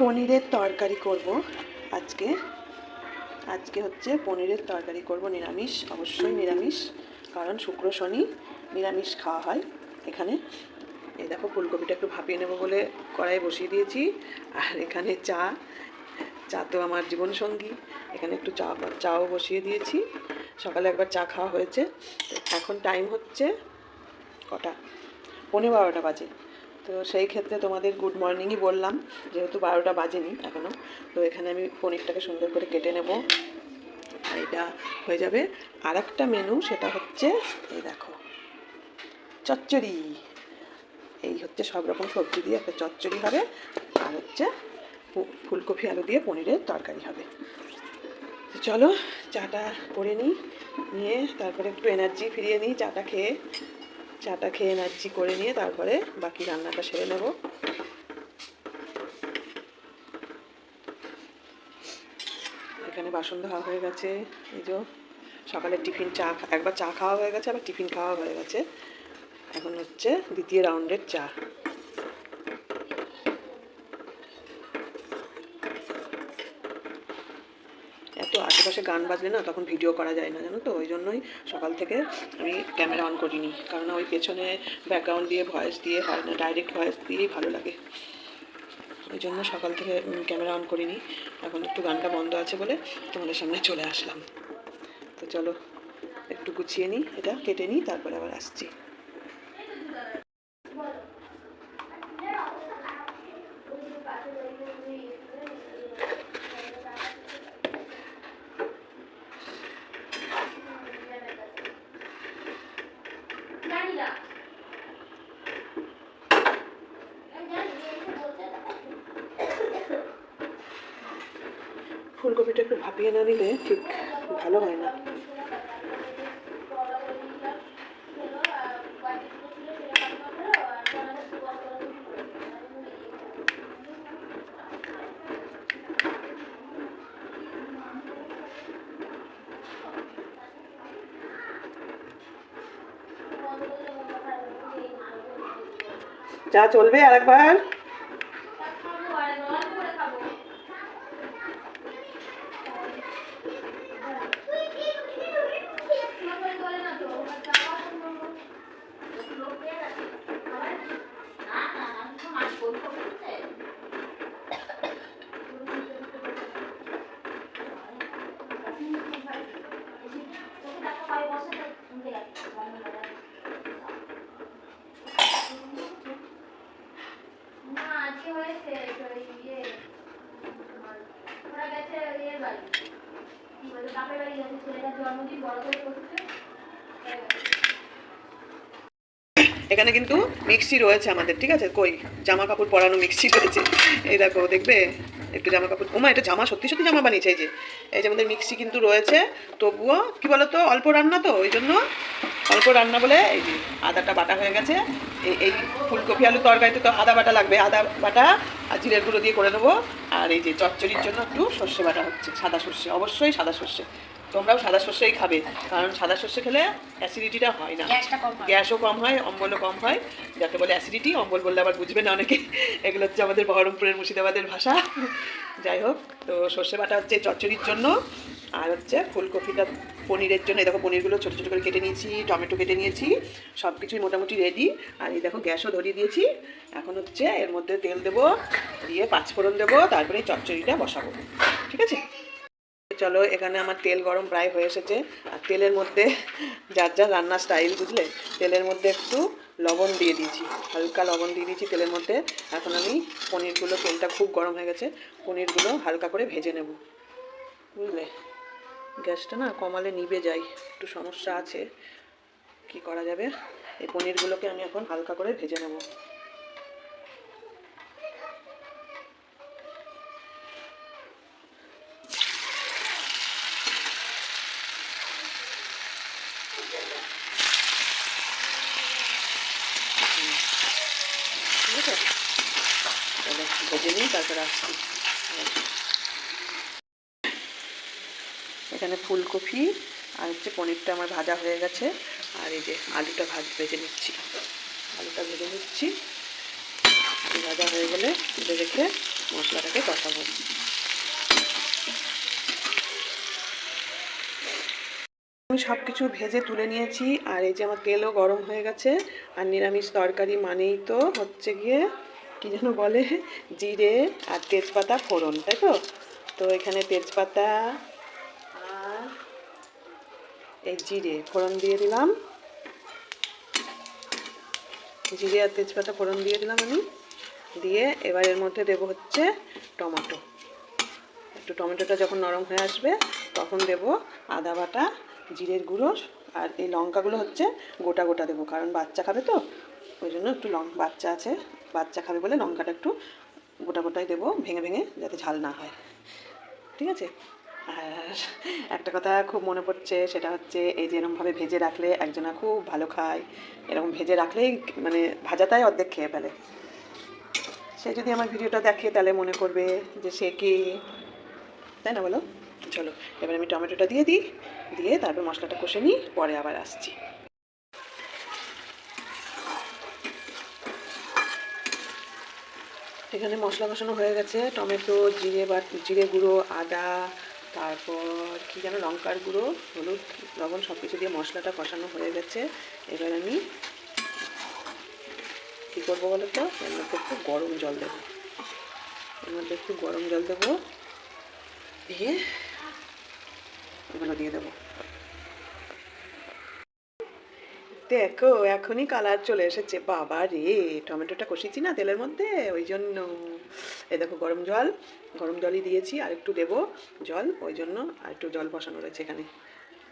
পনিরের তরকারি করব আজকে। আজকে হচ্ছে পনিরের তরকারি করব, নিরামিষ, অবশ্যই নিরামিষ, কারণ শুক্র, শনি নিরামিষ খাওয়া হয় এখানে। এই দেখো, ফুলকপিটা একটু ভাপিয়ে নেব বলে কড়াই বসিয়ে দিয়েছি। আর এখানে চা চা তো আমার জীবনসঙ্গী এখানে একটু চা, চাও বসিয়ে দিয়েছি। সকালে একবার চা খাওয়া হয়েছে। এখন টাইম হচ্ছে কটা? পনেরো বারোটা বাজে। তো সেই ক্ষেত্রে তোমাদের গুড মর্নিংই বললাম, যেহেতু বারোটা বাজেনি এখনও তো এখানে আমি পনিরটাকে সুন্দর করে কেটে নেব। এটা হয়ে যাবে আর একটা মেনু সেটা হচ্ছে এই দেখো, চচ্চড়ি। এই হচ্ছে সব রকম সবজি দিয়ে একটা চচ্চড়ি হবে, আর হচ্ছে ফুলকপি, আলু দিয়ে পনিরের তরকারি হবে। চলো, চাটা করে নিই, নিয়ে তারপরে একটু এনার্জি ফিরিয়ে নিই, চাটা খেয়ে। চাটা খেয়ে এনার্জি করে নিয়ে তারপরে বাকি রান্নাটা সেরে নেব। এখানে বাসন ধোয়া হয়ে গেছে, এই যে সকালে টিফিন চা একবার চা খাওয়া হয়ে গেছে, আবার টিফিন খাওয়া হয়ে গেছে। এখন হচ্ছে দ্বিতীয় রাউন্ডের চা এত আশেপাশে গান বাজলে না তখন ভিডিও করা যায় না, জানো তো? ওই জন্যই সকাল থেকে আমি ক্যামেরা অন করিনি। কারণ ওই পেছনে ব্যাকগ্রাউন্ড দিয়ে ভয়েস দিয়ে হয় না ডাইরেক্ট ভয়েস দিয়েই ভালো লাগে। ওই জন্য সকাল থেকে ক্যামেরা অন করিনি। এখন একটু গানটা বন্ধ আছে বলে তোমাদের সামনে চলে আসলাম। তো চলো, একটু গুছিয়ে নিই, এটা কেটে নিই, তারপরে আবার আসছি ফুলকপিটা একটু ভাপিয়ে না নিলে ঠিক ভালো হয় না চা চলবে আর একবার না আজকে হয়েছে ওই ইয়ে ওরা গেছে ইয়ে বাড়ি কি বলে বাপের বাড়ি গেছে ছেলেটার জন্মদিন বড় করে করছে এখানে কিন্তু মিক্সি রয়েছে আমাদের, ঠিক আছে? কই? জামা কাপড় পরানো মিক্সি রয়েছে। এই দেখো, দেখবে? একটু জামা কাপড় ওমা, এটা জামা, সত্যি সত্যি জামা বানিয়েছে, এই যে। এই যে আমাদের মিক্সি কিন্তু রয়েছে, তবুও, কি বলতো, অল্প রান্না তো, ওই জন্য অল্প রান্না বলে এই যে আদাটা বাটা হয়ে গেছে। এই এই ফুলকপি আলু তরকারিতে তো আদা বাটা লাগবে, আদা বাটা আর জিরের গুঁড়ো দিয়ে করে নেব। আর এই যে চচ্চড়ির জন্য একটু সর্ষে বাটা হচ্ছে, সাদা সর্ষে, অবশ্যই সাদা সর্ষে। তোমরাও সাদা সর্ষেই খাবে কারণ সাদা সর্ষে খেলে অ্যাসিডিটিটা হয় না। গ্যাসও কম হয় অম্বলও কম হয়। যাকে বলে অ্যাসিডিটি অম্বল বললে আবার বুঝবে না অনেকে। এগুলো হচ্ছে আমাদের বহরমপুরের মুর্শিদাবাদের ভাষা। যাই হোক তো সর্ষে বাটা হচ্ছে চচ্চড়ির জন্য আর হচ্ছে ফুলকপিটা পনিরের জন্য। এই দেখো পনিরগুলো ছোটো ছোটো করে কেটে নিয়েছি টমেটো কেটে নিয়েছি সব কিছুই মোটামুটি রেডি আর এই দেখো গ্যাসও ধরিয়ে দিয়েছি। এখন হচ্ছে এর মধ্যে তেল দেবো দিয়ে পাঁচফোড়ন দেবো তারপরে এই চচ্চড়িটা বসাবো। ঠিক আছে? চলো, এখানে আমার তেল গরম প্রায় হয়ে এসেছে। আর তেলের মধ্যে যার যার রান্নার স্টাইল বুঝলে? তেলের মধ্যে একটু লবণ দিয়ে দিয়েছি, হালকা লবণ দিয়ে দিয়েছি তেলের মধ্যে। এখন আমি পনিরগুলো, তেলটা খুব গরম হয়ে গেছে, পনিরগুলো হালকা করে ভেজে নেব, বুঝলে? গ্যাসটা না কমালে নিভে যায়, একটু সমস্যা আছে। কি করা যাবে? এই পনিরগুলোকে আমি এখন হালকা করে ভেজে নেব ঠিক আছে তাহলে ভেজে নিই তারপরে আসছি এখানে ফুলকপি আর হচ্ছে পনিরটা আমার ভাজা হয়ে গেছে। আর এই যে আলুটা ভাজ ভেজে নিচ্ছি। আলুটা ভেজে নিচ্ছি। ভাজা হয়ে গেলে তুলে রেখে মশলাটাকে কষাবো। আমি সব কিছু ভেজে তুলে নিয়েছি। আর এই যে আমার তেলও গরম হয়ে গেছে। আর নিরামিষ তরকারি মানেই তো হচ্ছে গিয়ে, কি যেন বলে, জিরে আর তেজপাতা ফোড়ন, তাই তো? তো এখানে তেজপাতা এই জিরে ফোড়ন দিয়ে দিলাম। জিরে আর তেজপাতা ফোড়ন দিয়ে দিলাম আমি। দিয়ে এবার এর মধ্যে দেবো হচ্ছে টমেটো। একটু টমেটোটা যখন নরম হয়ে আসবে, তখন দেব আদা বাটা, জিরের গুঁড়ো আর এই লঙ্কাগুলো হচ্ছে গোটা গোটা দেবো। কারণ বাচ্চা খাবে তো, ওই জন্য একটু লং, বাচ্চা আছে, বাচ্চা খাবে বলে লঙ্কাটা একটু গোটা গোটাই দেবো, ভেঙে ভেঙে যাতে ঝাল না হয়। ঠিক আছে? আর একটা কথা খুব মনে পড়ছে, সেটা হচ্ছে এই যে এরমভাবে ভেজে রাখলে একজনা খুব ভালো খায়। এরকম ভেজে রাখলেই মানে ভাজাটাই অর্ধেক খেয়ে ফেলে। সে যদি আমার ভিডিওটা দেখে তাহলে মনে করবে যে সে কি? তাই না বলো? চলো, এবার আমি টমেটোটা দিয়ে দিই, দিয়ে তারপর মশলাটা কষে নিই, পরে আবার আসছি। এখানে মশলা কষানো হয়ে গেছে, টমেটো, জিরে বা, জিরে গুঁড়ো, আদা তারপর কি যেন লঙ্কার গুঁড়ো, হলুদ, লবণ সব কিছু দিয়ে মশলাটা কষানো হয়ে গেছে। এবার আমি কী করব বলো তো? এর মধ্যে একটু গরম জল দেবো। এর মধ্যে একটু গরম জল দেবো। দিয়ে এগুলো দিয়ে দেবো। দেখো, এখনই কালার চলে এসেছে। বাবা রে, টমেটোটা কষিয়েছি না তেলের মধ্যে? ওই জন্য, এই দেখো গরম জল, গরম জলই দিয়েছি, আর একটু দেবো জল, ওই জন্য আর একটু জল বসানো রয়েছে এখানে।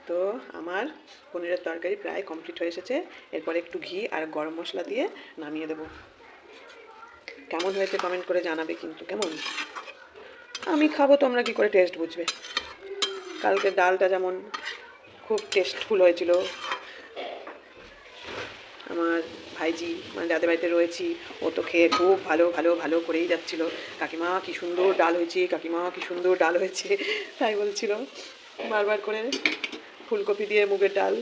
তো আমার পনিরের তরকারি প্রায় কমপ্লিট হয়ে এসেছে। এরপরে একটু ঘি আর গরম মশলা দিয়ে নামিয়ে দেবো। কেমন হয়েছে কমেন্ট করে জানাবে কিন্তু, কেমন? আমি খাব, তোমরা কি করে টেস্ট বুঝবে? কালকে ডালটা যেমন খুব টেস্টফুল হয়েছিল আমার ভাইজি মানে যাদের বাড়িতে রয়েছি, ও তো খেয়ে খুব ভালো ভালো ভালো করেই যাচ্ছিল। কাকিমা কি সুন্দর ডাল হয়েছে, কাকিমা কি সুন্দর ডাল হয়েছে, তাই বলছিল। বারবার করে ফুলকপি দিয়ে মুগের ডাল,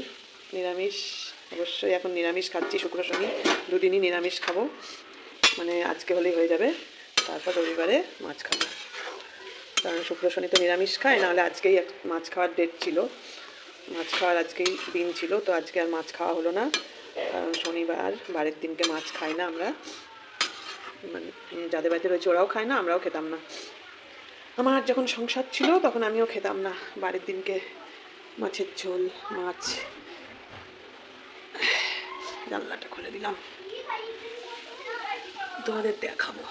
নিরামিষ। অবশ্যই এখন নিরামিষ খাচ্ছি, শুক্র শনি, দুদিনই নিরামিষ খাব। মানে আজকে হলেই হয়ে যাবে, তারপর রবিবারে মাছ খাব। কারণ শুক্র শনি তো নিরামিষ খায়, নাহলে আজকেই মাছ খাওয়ার ডেট ছিল। মাছ খাওয়ার আজকেই দিন ছিল, তো আজকে আর মাছ খাওয়া হলো না। শনিবার বারের দিনকে মাছ খাই না আমরা। মানে যাদের বাড়িতে রয়েছে ওরাও খায় না, আমরাও খেতাম না। আমার যখন সংসার ছিল, তখন আমিও খেতাম না। বাড়ির দিনকে মাছের ঝোল, মাছ। জানলাটা খুলে দিলাম। তোমাদের দেখাবো।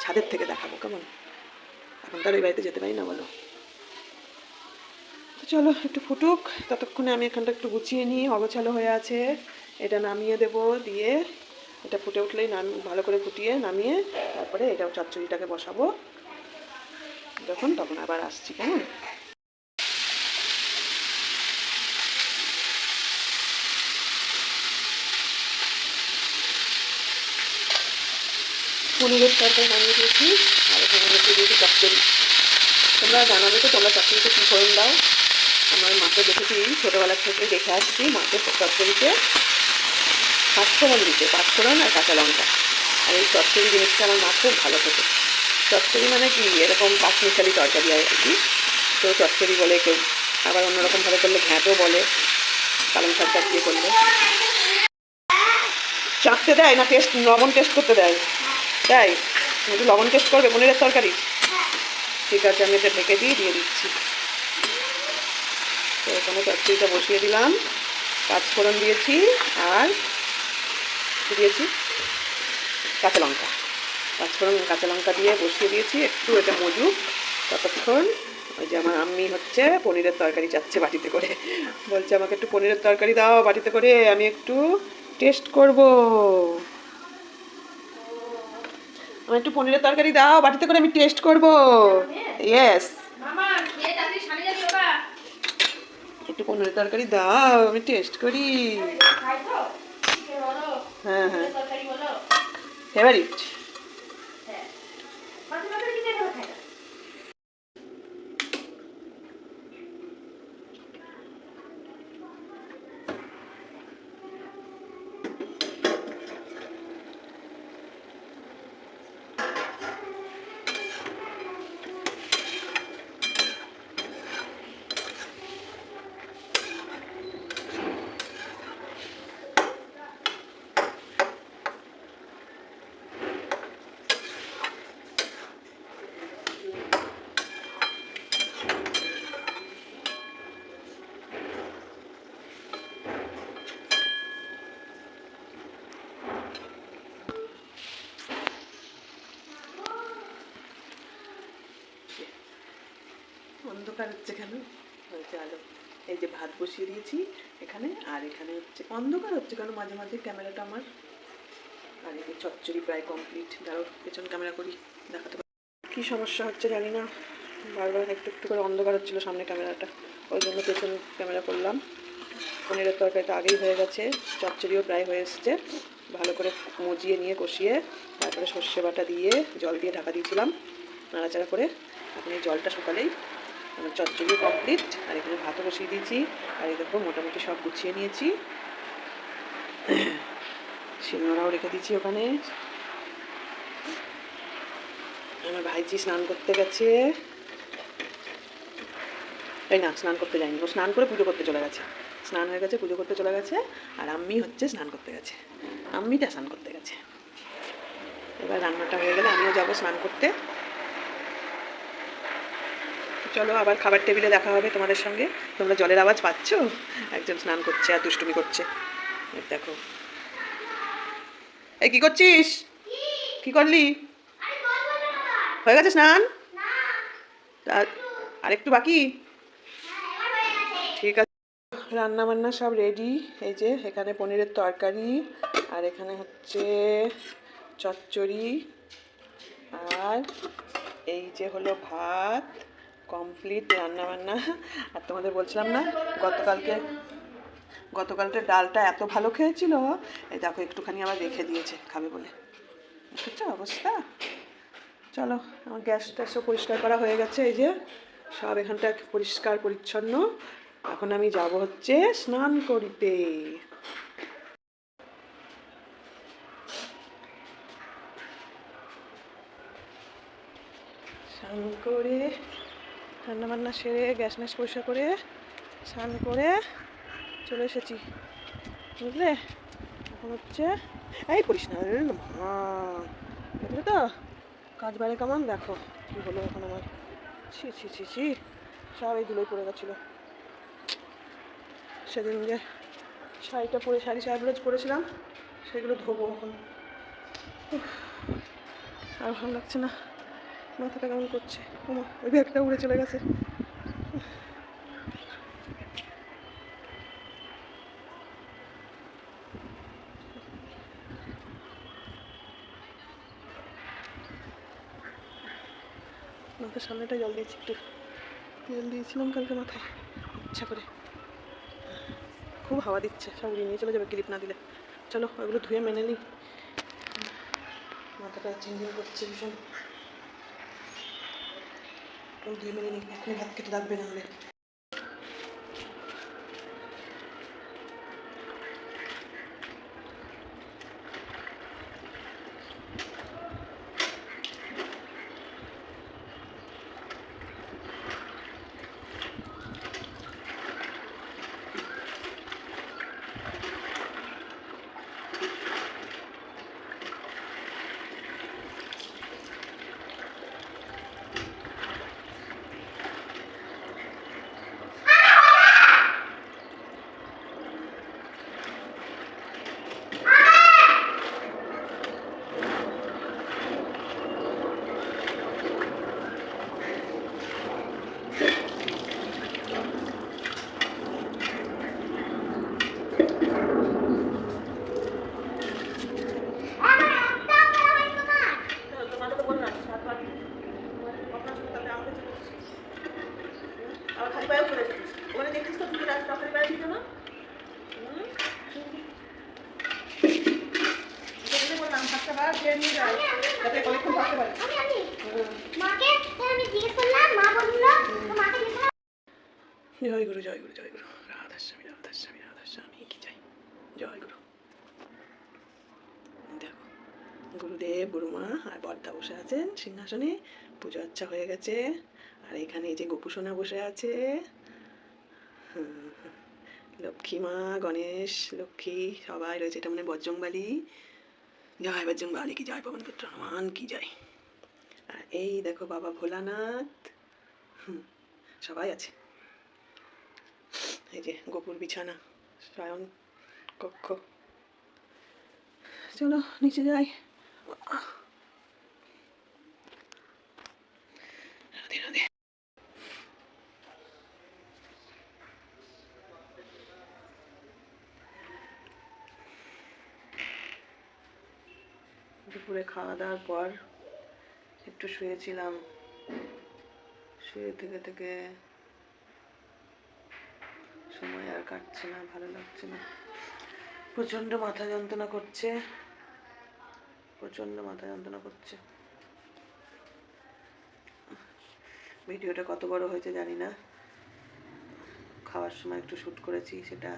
ছাদের থেকে দেখাবো, কেমন? এখন তার ওই বাড়িতে যেতে পারি না বলো? চলো, একটু ফুটুক। ততক্ষণে আমি এখানটা একটু গুছিয়ে নিই। অগোছালো হয়ে আছে। এটা নামিয়ে দেব দিয়ে এটা ফুটে উঠলেই নাম, ভালো করে ফুটিয়ে নামিয়ে তারপরে এটাও চচ্চড়িটাকে বসাবো। যখন তখন আবার আসছি, কেমন? পনিরের তরকারি নামিয়ে দিয়েছি। আর এখানে দিয়েছি চচ্চড়ি। তোমরা জানাবে তো তোমরা চচ্চড়িতে কী ফোড়ন দাও। আমার মাকে দেখেছি ছোটোবেলা থেকে দেখে আসছি মাকে চচ্চড়িতে পাঁচফোড়ন দিতে, পাঁচফোড়ন আর কাঁচা লঙ্কা। আর এই চচ্চড়ি জিনিসটা আমার মা খুব ভালো খেতে। চচ্চড়ি মানে কি? এরকম পাঁচমিশালি তরকারি আর কি। তো চচ্চড়ি বলে কেউ আবার অন্যরকমভাবে করলে ঘ্যাঁটও বলে, পালং শাক টাক দিয়ে করলে। চাকতে দেয় না টেস্ট লবণ টেস্ট করতে দেয়। তাই একটু লবণ টেস্ট করবে পনিরের তরকারি? ঠিক আছে, আমি এটা ঢেকে দিয়ে দিয়ে দিচ্ছি। তো এখানে চচ্চড়িটা বসিয়ে দিলাম। পাঁচফোড়ন দিয়েছি আর দিয়েছি কাঁচা লঙ্কা। পাঁচফোড়ন কাঁচা লঙ্কা দিয়ে বসিয়ে দিয়েছি। একটু এটা মজুক ততক্ষণ। ওই যে আমার আম্মি হচ্ছে পনিরের তরকারি চাচ্ছে বাটিতে করে। বলছে, আমাকে একটু পনিরের তরকারি দাও বাটিতে করে, আমি একটু টেস্ট করব। আমার একটু পনিরের তরকারি দাও বাটিতে করে, আমি টেস্ট করব। ইয়েস মামা খেয়ে তাড়াতাড়ি সামনে যাবি বাবা একটু পনিরের তরকারি দাও আমি টেস্ট করি। হ্যাঁ হ্যাঁ। ফেভারিট অন্ধকার হচ্ছে কেন? হয়েছে আলো এই যে ভাত বসিয়ে দিয়েছি এখানে, আর এখানে হচ্ছে অন্ধকার হচ্ছে কেন মাঝে মাঝে ক্যামেরাটা আমার? আর এই চচ্চড়ি প্রায় কমপ্লিট দাঁড়ো পেছন ক্যামেরা করি, দেখাতে পারি। কী সমস্যা হচ্ছে জানি না। বারবার একটু একটু করে অন্ধকার হচ্ছিল সামনে ক্যামেরাটা। ওই জন্য পেছন ক্যামেরা করলাম। পনিরের তরকারিটা আগেই হয়ে গেছে, চচ্চড়িও প্রায় হয়ে এসছে। ভালো করে মজিয়ে নিয়ে কষিয়ে, তারপরে সর্ষে বাটা দিয়ে জল দিয়ে ঢাকা দিয়েছিলাম, নাড়াচাড়া করে। এই জলটা শুকালেই আমার চচ্চড়িও কমপ্লিট আর এখানে ভাতও বসিয়ে দিয়েছি, আর দেখো মোটামুটি সব গুছিয়ে নিয়েছি। শিলনোড়াও রেখে দিয়েছি ওখানে। আমার ভাইজি স্নান করতে গেছে। এই না, স্নান করতে যায়নি। ও স্নান করে পুজো করতে চলে গেছে। স্নান হয়ে গেছে, পুজো করতে চলে গেছে, আর আম্মি হচ্ছে স্নান করতে গেছে। আম্মিটা স্নান করতে গেছে। এবার রান্নাটা হয়ে গেলে আমিও যাব স্নান করতে। চলো আবার খাবার টেবিলে দেখা হবে তোমাদের সঙ্গে। তোমরা জলের আওয়াজ পাচ্ছ? একজন স্নান করছে আর দুষ্টুমি করছে। দেখো। এই কি করছিস? কি করলি? হয়ে গেছে স্নান? আর একটু বাকি? ঠিক আছে। রান্না বান্না সব রেডি এই যে এখানে পনিরের তরকারি আর এখানে হচ্ছে চচ্চড়ি। আর এই যে হলো ভাত। কমপ্লিট রান্না বান্না আর তোমাদের বলছিলাম না, গতকালকে গতকালকে ডালটা এত ভালো খেয়েছিল দেখো একটুখানি আবার রেখে দিয়েছে, খাবে বলে। বুঝছ অবস্থা? চলো, আমার গ্যাস ট্যাসও পরিষ্কার করা হয়ে গেছে, এই যে। সব এখানটা পরিষ্কার, পরিচ্ছন্ন। এখন আমি যাব হচ্ছে স্নান করিতে। স্নান করে রান্না বান্না সেরে গ্যাস ম্যাস পরিষ্কার করে, স্নান করে চলে এসেছি। বুঝলে? এখন হচ্ছে, এই পড়িস না বুঝলে তো? কাজ বাইরে কেমন? দেখো কী হলো এখন আমার। ছি ছি ছি ছি। সব এই ধুলোয় পড়ে গেছিল। সেদিন যে শাড়িটা পরে শাড়ি শাড়ি ব্লাউজ পরেছিলাম, সেগুলো ধোবো এখন। আর ভালো লাগছে না। মাথাটা কেমন করছে? ওমা, ওই ব্যাগটা উড়ে চলে গেছে। মাথার সামনেটা জল দিয়েছি একটু। জল দিয়েছিলাম কালকে মাথায়। ইচ্ছা করে। খুব হাওয়া দিচ্ছে, সব নিয়ে চলে যাবে ক্লিপ না দিলে। চলো, ওগুলো ধুয়ে মেনে নিই মাথাটা চিনচিন করছে ভীষণ। ওগুলো মিনিট মেনে নিই এখনই ভাত খেতে লাগবে না হলে তোমাকে তো বললাম সাতবার আপনার সঙ্গে তাহলে আমাকে চলে এসেছিস আবার খালি পায়েও চলে এসেছিস ওখানে দেখছিস তো তুমি রাস্তা খালি পায়ে ছিল না হুম? সেজন্যই বললাম ভাতটা বার খেয়ে নিয়ে যাই যাতে অনেকক্ষণ থাকতে পারে আমি আমি হুম। মাকে আমি জিজ্ঞেস করলাম মা বলল তো মাকে জিজ্ঞেস করলাম জয় গুরু জয় গুরু জয় গুরু রাধাস্বামী রাধাস্বামী রাধাস্বামী কি চাই জয় গুরু দেখো, গুরুদেব, গুরুমা আর বর্দা বসে আছেন, সিংহাসনে। পুজো আচ্ছা হয়ে গেছে। আর এখানে যে গোপুসোনা বসে আছে। লক্ষ্মী মা, গণেশ, লক্ষ্মী, সবাই রয়েছে। এটা মানে বজ্রংবালি। জয় বজ্রংবালি, কি জয় পবনপুত্র, হনুমান, কি জয়। আর এই দেখো বাবা ভোলানাথ। সবাই আছে এই যে গোপুর বিছানা, সায়ন, কক্ষ। চলো, নিচে যাই। দুপুরে খাওয়া দাওয়ার পর একটু শুয়েছিলাম। শুয়ে থেকে থেকে সময় আর কাটছে না, ভালো লাগছে না। প্রচণ্ড মাথা যন্ত্রণা করছে। প্রচণ্ড মাথা যন্ত্রণা করছে। ভিডিওটা কত বড় হয়েছে জানি না। খাওয়ার সময় একটু শ্যুট করেছি, সেটা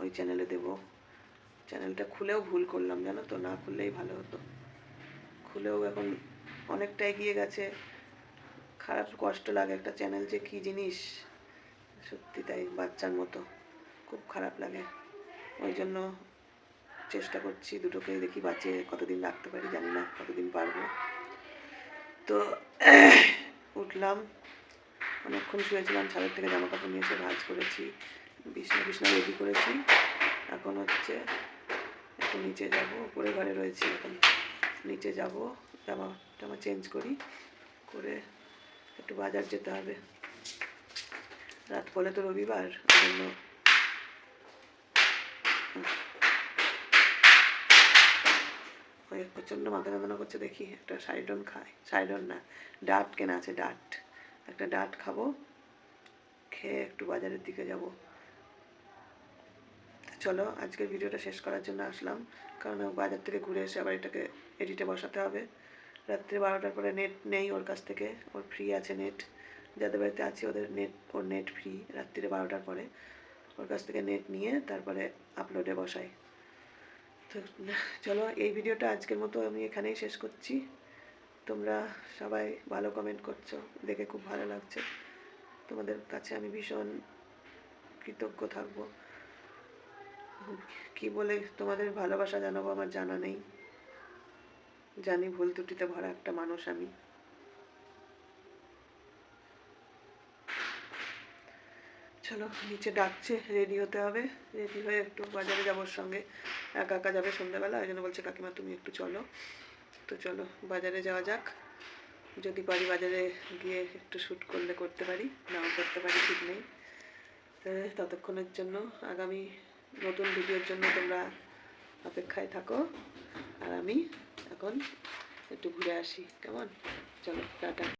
ওই চ্যানেলে দেব। চ্যানেলটা খুলেও ভুল করলাম, জানো তো? না খুললেই ভালো হতো। খুলেও এখন অনেকটা এগিয়ে গেছে। খারাপ কষ্ট লাগে একটা চ্যানেল যে কী জিনিস? সত্যি তাই, বাচ্চার মতো। খুব খারাপ লাগে। ওই জন্য চেষ্টা করছি দুটোকে দেখি বাঁচিয়ে কতদিন রাখতে পারি, জানি না কতদিন পারব। তো উঠলাম। অনেকক্ষণ শুয়েছিলাম, ছাদের থেকে জামা কাপড় নিয়ে এসে ভাজ করেছি। বিছনা বিছনা রেডি করেছি। এখন হচ্ছে একটু নিচে যাব। উপরে ঘরে রয়েছি এখন। নিচে যাব জামা টামা চেঞ্জ করি। করে একটু বাজার যেতে হবে। রাত পরে তো রবিবার জন্য ওই প্রচণ্ড মাথা যন্ত্রণা করছে দেখি, একটা সাইডন খাই সাইডন না, ডাট কেনা আছে, ডাট। একটা ডাট খাব, খেয়ে একটু বাজারের দিকে যাব। চলো, আজকের ভিডিওটা শেষ করার জন্য আসলাম, কারণ বাজার থেকে ঘুরে এসে আবার এটাকে এডিটে বসাতে হবে। রাত্রি বারোটার পরে নেট নেই ওর কাছ থেকে, ওর ফ্রি আছে নেট যাদের বাড়িতে আছে ওদের নেট ওর নেট ফ্রি রাত্রিরে বারোটার পরে। ওর কাছ থেকে নেট নিয়ে তারপরে আপলোডে বসাই। তো, চলো, এই ভিডিওটা আজকের মতো আমি এখানেই শেষ করছি। তোমরা সবাই ভালো কমেন্ট করছ, দেখে খুব ভালো লাগছে। তোমাদের কাছে আমি ভীষণ কৃতজ্ঞ থাকব। কি বলে তোমাদের ভালোবাসা জানাব আমার জানা নেই। জানি ভুল ত্রুটিতে ভরা একটা মানুষ আমি। চলো, নিচে ডাকছে রেডি হতে হবে। রেডি হয়ে একটু বাজারে যাব সঙ্গে। একা একা যাবে সন্ধ্যাবেলা, ওই জন্য বলছে, কাকিমা, তুমি একটু চলো। তো চলো, বাজারে যাওয়া যাক। যদি পারি বাজারে গিয়ে একটু শ্যুট করলে করতে পারি, নাও করতে পারি, ঠিক নেই। ততক্ষণের জন্য, আগামী নতুন ভিডিওর জন্য তোমরা অপেক্ষায় থাকো। আর আমি এখন একটু ঘুরে আসি, কেমন? চলো, টাটা।